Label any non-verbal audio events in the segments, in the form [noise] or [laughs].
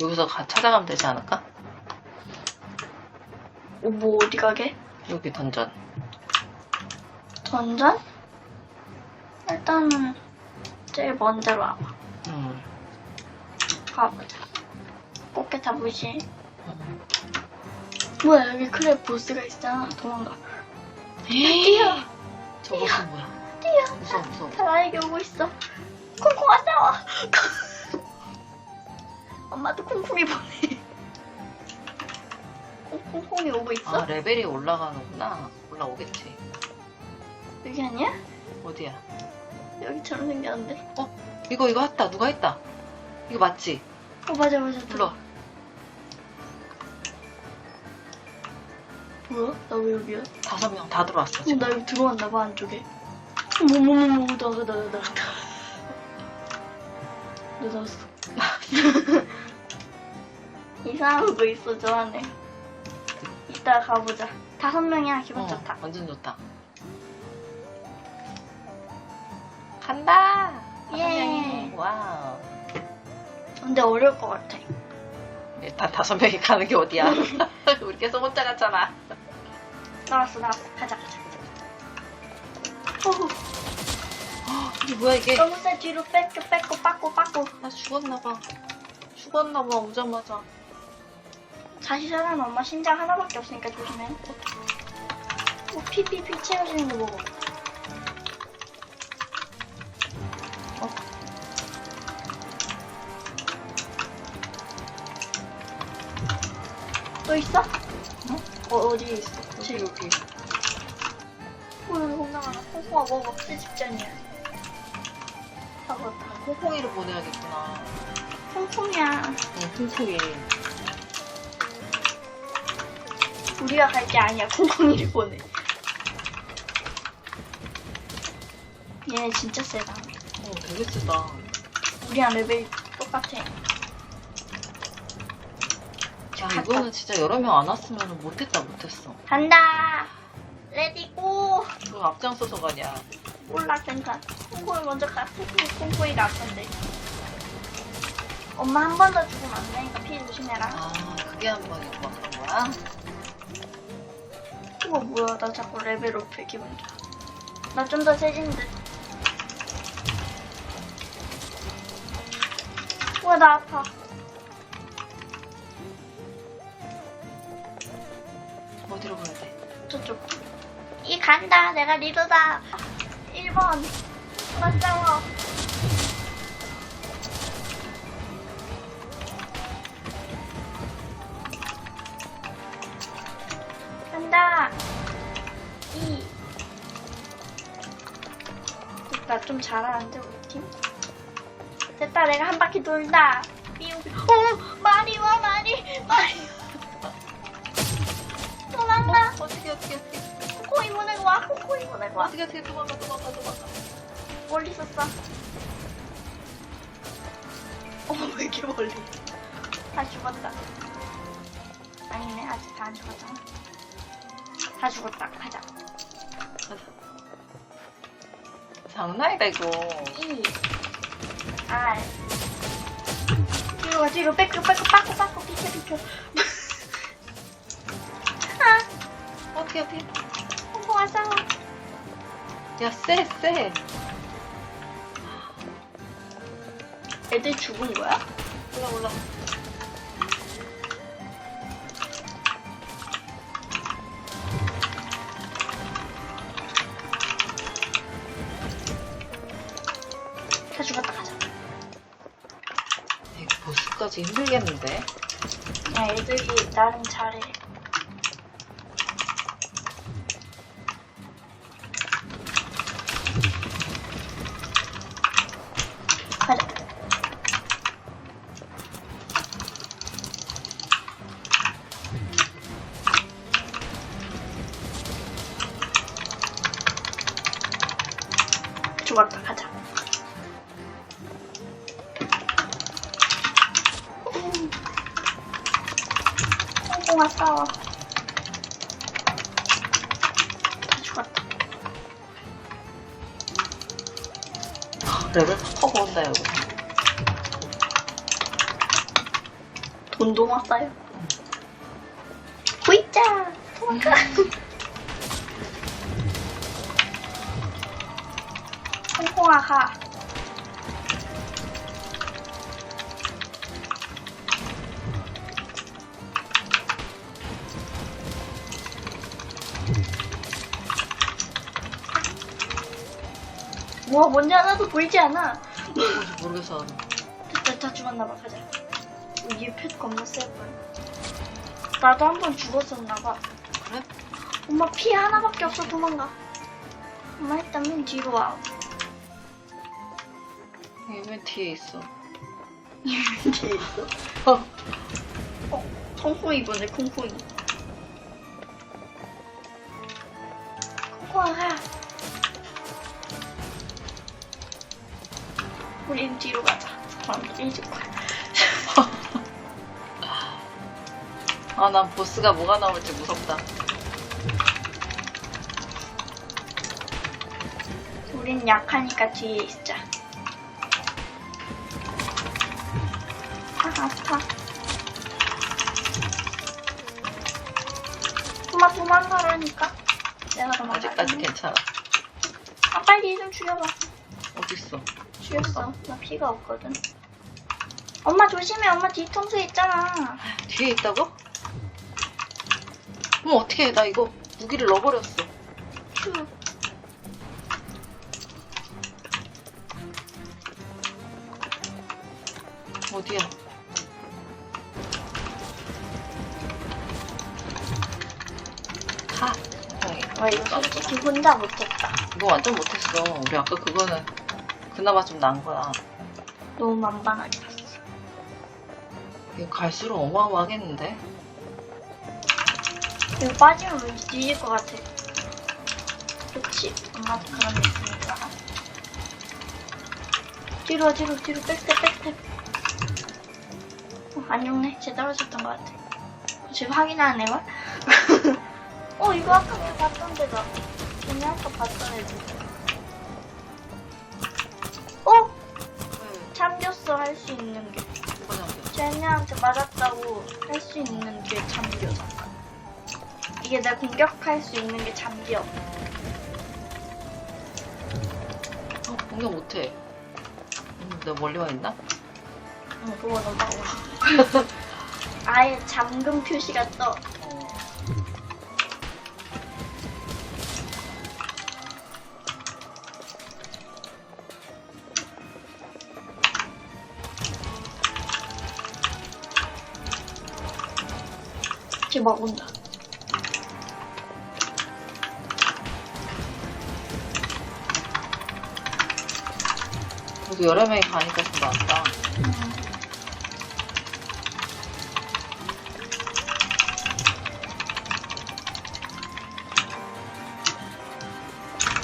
여기서 가, 찾아가면 되지 않을까? 어, 뭐 어디 가게? 여기 던전. 던전? 일단은 제일 먼 데로 와봐. 음. 가보자. 꽃게 잡으시. 음. 뭐야 여기 크랩 보스가 있잖아. 도망가. 뛰어. 저 버스 뭐야? 뛰어. 무서워, 무서워. 다 나에게 오고 있어. 콩콩아 싸워. [laughs] 엄마도 콩콩이 보내. 콩- 콩콩이 오고 있어? 아, 레벨이 올라가는구나. 올라오겠지. 여기 아니야? 어디야? 여기처럼 생겼는데. 이거, 이거 했다. 누가 했다. 이거 맞지? 어 맞아 맞아. 불러. 뭐야? 나 왜 여기야? 다섯 명 다 들어왔어, 어, 지금. 나 여기 들어왔나 봐 안쪽에. 어머머머머 나가 나가 나가. [laughs] 나 나왔어. [laughs] 이상한 거 있어 저 안에. 이따 가보자. 다섯 명이야 기분 어, 좋다. 완전 좋다. 간다! 다섯 예. 명이. 와우. 근데 어려울 것 같아. 일단 다섯 명이 가는 게 어디야? [laughs] 우리 계속 혼자 갔잖아. 나왔어 나왔어. 가자 가자 가자. 어, 이게 뭐야, 이게? 너무 세 뒤로 뺏고 뺏고 빠고 빠고. 나 죽었나봐. 죽었나봐, 오자마자. 다시 살아나 엄마 심장 하나밖에 없으니까 조심해. 뭐 피피피 채워지는 거 먹어. 어. 또 있어? 어, 어디에 있어? 여기, 여기. 어, 여기 콩나가 콩콩아 뭐 먹지 직전이야. 잡았다. 콩콩이를 보내야겠구나. 콩콩이야. 응, 콩콩이. 우리가 갈 게 아니야. 콩콩이를 보내. 얘네 진짜 세다. 어, 되게 쓰다. 우리랑 레벨이 똑같아. 야, 이거는 진짜 여러 명 안 왔으면 못했다, 못했어. 간다. 레디고. 그거 앞장서서 가냐. 몰라 괜찮. 콩콩이 먼저 가. 콩콩이가 아픈데. 엄마 한 번 더 죽으면 안 되니까 피해 조심해라. 아, 그게 한 번에 도망간 거야? 이거 뭐야? 나 자꾸 레벨 높여 기분 좋아. 나 좀 더 세진 듯. 와, 나 아파. 어디로 가야 돼? 저쪽. 이 간다. 내가 리더다. 1번. 맞싸워. 좀 잘하는데, 우리 팀? 됐다. 내가 한 바퀴 돌다. 삐우. 어, 많이 와, 많이. 많이. 와. 도망가. 어떻게, 어떻게, 어떻게. 코코이 보내고 와, 코코이 보내고 와. 어떻게, 어떻게 도망가, 도망가, 도망가. 멀리 있었어. 어머, 왜 이렇게 멀리? 다 죽었다. 아니네, 아직 다 안 죽었잖아. 다 죽었다. 가자. 가자. 장난이다, 이거. 2, R. 뒤로 가, 뒤로 뺏고, 뺏고, 빠고, 빠고, 비켜, 비켜. 아, 어떻게, 어떻게. 콩콩아 싸워. 야, 쎄, 쎄. 애들 죽은 거야? 올라, 올라. 다 죽었다, 가자. 이거 보스까지 힘들겠는데? 야, 애들이 나름 잘해. 가자. 죽었다, 가자. 콩콩아 싸워. 다 죽었다. 레벨 커 보인다, 여기. 돈도 못 써요. 호이자! 도망가! [laughs] 콩콩아 가. 뭐 뭔지 하나도 보이지 않아. 뭔지 모르겠어. 됐다, 다 죽었나봐, 가자. 얘펫 겁나 세보여. 나도 한 번 죽었었나봐. 그래? 엄마 피 하나밖에 없어, 도망가. 엄마 일단 맨 뒤로 와. 이게 왜 뒤에 있어? [laughs] 뒤에 있어? 어. 어, 콩콩이 보네, 콩콩이. 콩콩아, 우린 뒤로 가자. 사람들이 이제 가. 아, 난 보스가 뭐가 나올지 무섭다. 우린 약하니까 뒤에 있자. 아, 아파. 엄마 도망가라니까. 내가 도망가. 아직까지 괜찮아. 아, 빨리 좀 죽여봐. 어딨어? 죽였어. 나 피가 없거든. 엄마 조심해. 엄마 뒤통수에 있잖아. 뒤에 있다고? 그럼 어떻게 해? 나 이거 무기를 넣어버렸어. 휴. 어디야? 가. 어, 와, 이거 솔직히 혼자 못했다. 이거 완전 못했어. 우리 아까 그거는 그나마 좀 나은 거야. 너무 만만하게 봤어. 이거 갈수록 어마어마하겠는데? 이거 빠지면 왠지 뒤질 것 같아. 그치? 엄마도 그런 게 있으니까. 뒤로 와, 뒤로, 뒤로, 백스텝, 백스텝. 어, 안 죽네. 쟤 떨어졌던 것 같아. 지금 확인하네, 와? [laughs] 어, 이거 아까 내가 봤던 데다. 걔네 아까 봤던 애들. 잠겼어, 할수 있는 게. 뭐가 잠겨? 쟤네한테 맞았다고 할 수 있는 게 잠겨서. 이게 내 공격할 수 있는 게 잠겨. 어, 공격 못해. 음, 내가 멀리 와 있나? 응, 그거 너무. [laughs] 아예 잠금 표시가 떠. 어. 쟤막 온다. 그래도 여러 명이 가니까 좀 낫다.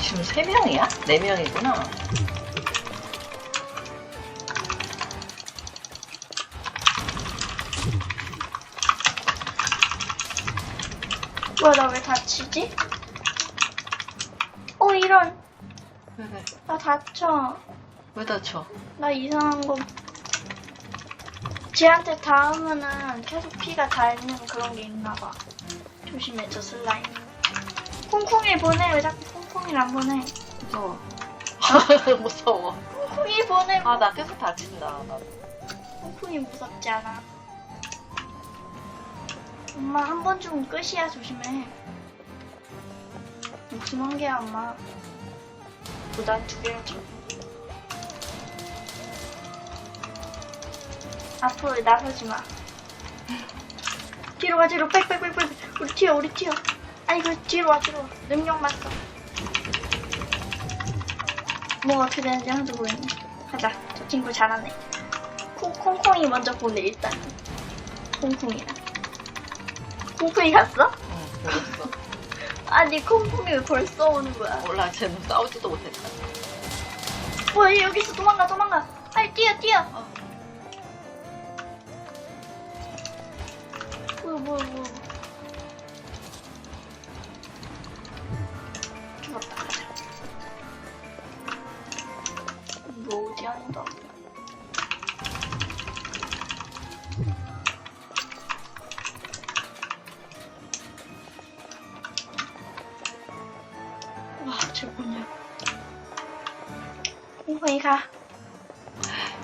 지금 세 명이야? 네 명이구나. 뭐야, 나 왜 다치지? 어, 이런. 왜, [laughs] 왜, 나 다쳐. 왜 다쳐? 나 이상한 거. 쟤한테 닿으면은 계속 피가 닳는 그런 게 있나 봐. 조심해, 저 슬라임. 콩콩이 보내. 왜 자꾸 콩콩이를 안 보내? 무서워. [laughs] 무서워. 콩콩이 보내. 아, 나 계속 다친다. 나. 콩콩이 무섭지 않아. 엄마 한 번 죽으면 끝이야. 조심해. 목숨 한 개야, 엄마. 보다 두 개를 줘. 앞으로 나서지 마. 뒤로 가, 뒤로. 빽빽빽빽. 우리 튀어, 우리 튀어. 그 뒤로 와, 뒤로 와. 능력만 써. 뭐 어떻게 되는지 하나도 모르네. 가자. 저 친구 잘하네. 콩, 콩콩이 먼저 보내, 일단. 콩콩이랑. 콩콩이 갔어? [laughs] 응, 모르겠어. 아니, 콩콩이 왜 벌써 오는 거야? 몰라, 쟤는 싸우지도 못했다. 뭐야, 얘 여기 있어. 도망가, 도망가. 빨리 뛰어, 뛰어. 어. 뭐야, 뭐야, 뭐야. 죽었다. 뭐 어디 한다. 콩콩이 가.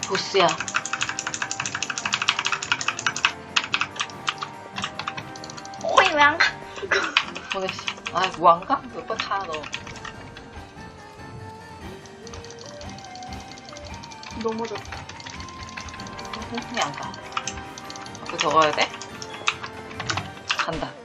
보스야. 콩콩이 왜안 가? 보냈어. 아, 뭐안 가? 몇번 타, 너. 넘어졌다. 콩콩이 안 가. 앞에 더 가야 돼? 간다.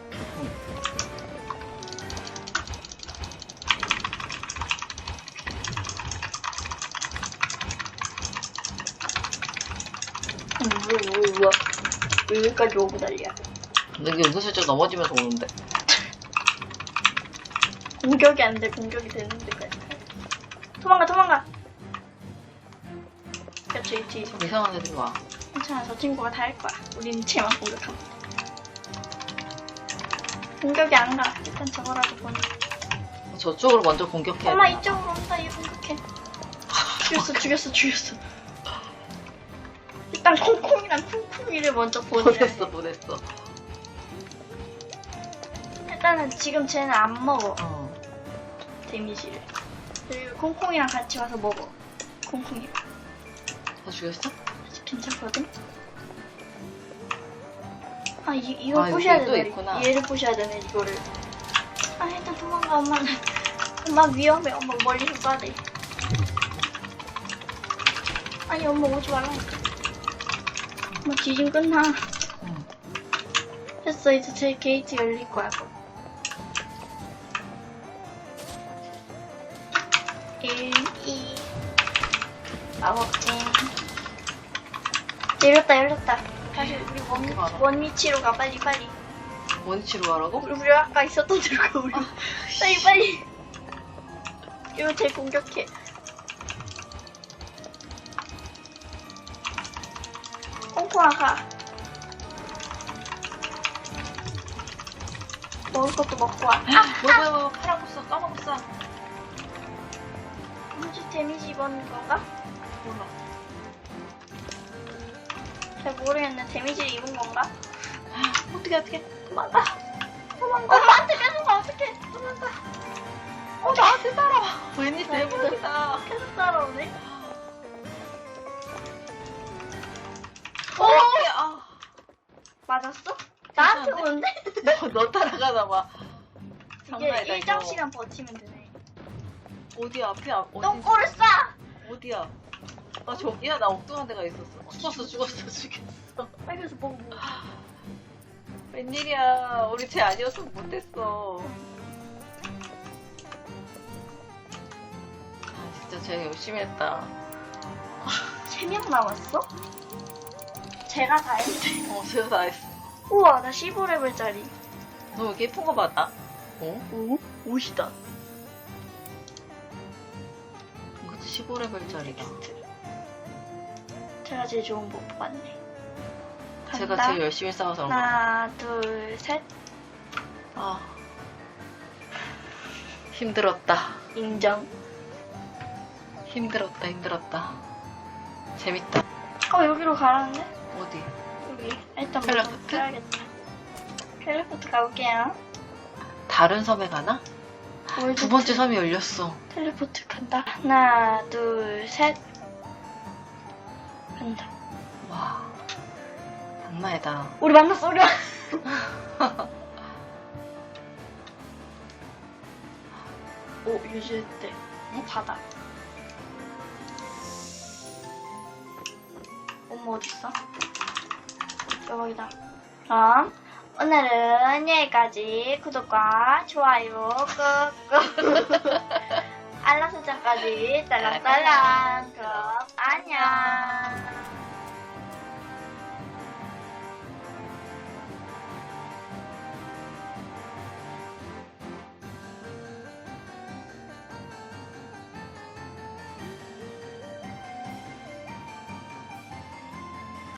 여기까지 오고 난리야. 여기 은근슬쩍 넘어지면서 오는데. 공격이 안 돼, 공격이 되는 데까지. 도망가, 도망가! 야, 저기 뒤에 저 이상한 애들이 와. 괜찮아, 저 친구가 다 할 거야. 우린 쟤만 공격하면 돼. 공격이 안 가. 일단 저거라도 보내. 저쪽으로 먼저 공격해야 엄마 돼. 이쪽으로 온다, 얘 공격해. 죽였어, 죽였어, 죽였어. 일단 콩콩이랑 쿵쿵이를 먼저 보내. 보냈어, 보냈어. 일단은 지금 쟤는 안 먹어. 어. 데미지를. 그리고 콩콩이랑 같이 와서 먹어. 콩콩이. 다 죽였어? 아직 괜찮거든? 아, 이, 이거 아, 부셔야 또 되네. 있구나. 얘를 부셔야 되네, 이거를. 아, 일단 도망가, 엄마는. 엄마 위험해, 엄마 멀리서 쏴야 돼. 아니, 엄마 오지 말라. 엄 마 뒤진 끝나. 응. 됐어, 이제 제 게이트 열릴 거야. 1, 2. 마법진. 열렸다, 열렸다. 다시 우리 원, 알아? 원위치로 가, 빨리, 빨리. 원치로 가라고? 우리, 우리 아까 있었던 데로 가, 우리. 빨리, 빨리. 이거 제 공격해. 콩콩아, 가. 먹을 것도 먹고 와. 아, 뭐, 뭐야, 뭐야, 써, 까먹고 써. 뭐지, 데미지 입었는 건가? 몰라. 잘 모르겠네. 데미지를 입은 건가? 어떻게, 어떻게. 도망가. 도망가. 엄마한테 뺏어가, 어떡해. 도망가. 어, 나한테 따라와. 웬일 대박이다. 계속 따라오네. 어, 아. 맞았어? 나한테 괜찮은데? 오는데? 너, [laughs] 너 따라가나 봐. 이게 장난이다, 일정 이거. 시간 버티면 되네. 어디 앞에 앞 어디 똥꼬를 쏴! 어디야? 나 저기야 나 엉뚱한 데가 있었어. 어, 죽었어 죽었어 죽였어. 빨개서. 먹어. 웬일이야? 우리 쟤 아니었으면 못했어. 아 진짜 쟤 열심히 했다. 세명 남았어? 제가 다 했는데. 어 제가 다 했어. 우와, 나 15레벨짜리. 너왜 이렇게 예쁜 거 받아? 어? 오? 옷이다. 이것도 15레벨짜리다. 제가 제일 좋은 못 뽑았네. 제가 간다. 제일 열심히 싸워서 그런 거야. 하나, 둘, 셋. 아 힘들었다. 인정. 힘들었다 힘들었다. 재밌다. 어, 여기로 가라는데? 어디? 여기. 일단 텔레포트? 먼저 해야겠다. 텔레포트 가볼게요. 다른 섬에 가나? 두 번째 섬이 열렸어. 텔레포트 간다. 하나, 둘, 셋. 간다. 와 장난이다. 우리 만났어, 우리 만났어. [laughs] 오, 유지했대. 어, 바다. 엄마 어딨어? 대박이다. 그럼 어? 오늘은 여기까지. 구독과 좋아요 꾹꾹. [laughs] 알람 설정까지. 딸랑딸랑. 그럼 안녕.